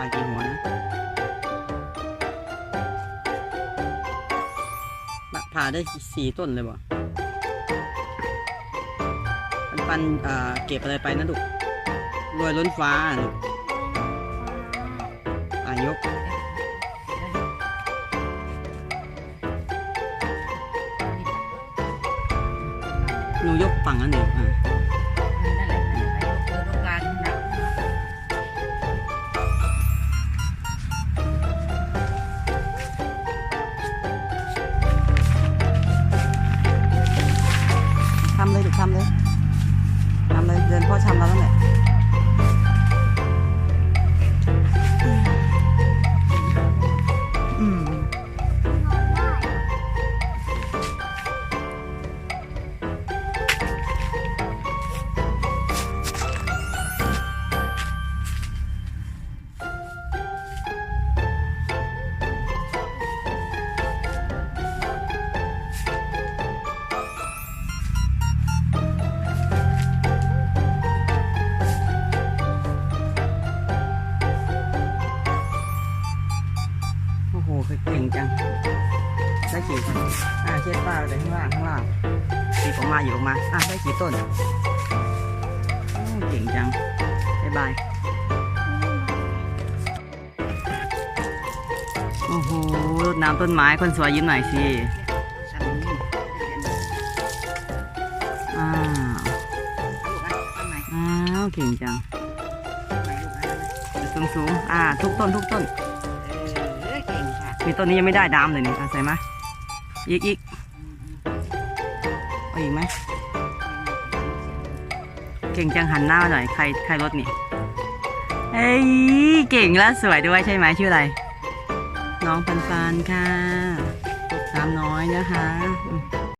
ายกี่หัวนะผ่าได้สี่ต้นเลยบ่ปันปันเก็บอะไรไปนะลูกรวยล้นฟ้าลูกอายกหนูยกฝั่งอันหนึ่งอะำเลยเเก่งจัง ได้กี่ต้นอ่าเช็ดป้าไปข้างล่างข้างล่างตีออกมาอยู่ออกมา อะได้กี่ต้นเก่งจังบายบาย โอ้โหรดน้ำต้นไม้คนสวยยิ้มหน่อยสิทำนี่อ้าวลูกอะทำไมอ้าวเก่งจังสูงสูงๆอ่า ทุกต้น ทุกต้น มีต้นนี้ยังไม่ได้ดามเลยนี่ใส่มาอีกอีกเอาอีกไหมเก่งจังหันหน้ามาหน่อยใครใครรถนี่เอ้ยเก่งและสวยด้วยใช่ไหมชื่ออะไร น้องปันปันค่ะน้ำน้อยนะคะ